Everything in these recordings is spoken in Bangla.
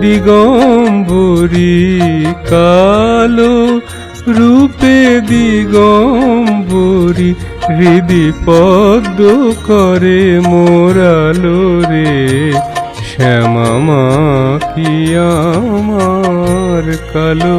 দিগম্বরী কালো রূপে দিগম্বরী হৃদি পদ্ম করে মোরালো রে শ্যামা কি আমার কালো?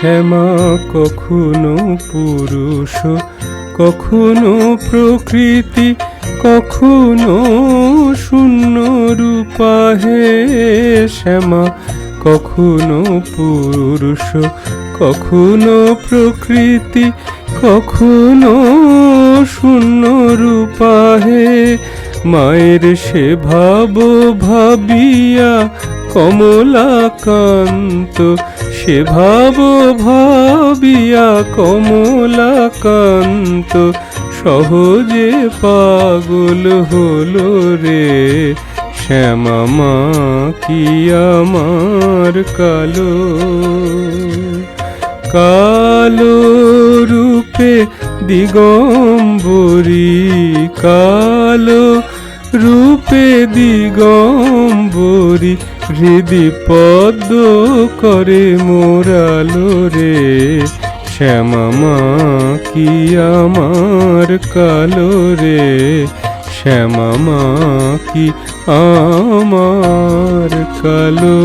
শ্যামা, কখনো পুরুষ, কখনো প্রকৃতি, কখনো শূন্য রূপা হে শ্যামা, কখনো পুরুষ, কখনো প্রকৃতি, কখনো শূন্য রূপা হে মায়ের সে ভাব ভাবিয়া কমলাকান্ত সে ভাব ভাবিয়া কমলাকান্ত, সহজে পাগল হলো রে শ্যামা কি আমার কালো। কালো রূপে দিগম্বরী কালো রূপে দিগম্বরী, হৃদি পদ্ম করে মোরালো রে। শ্যামা মা কি আমার কালো রে? শ্যামা মা কি আমার কালো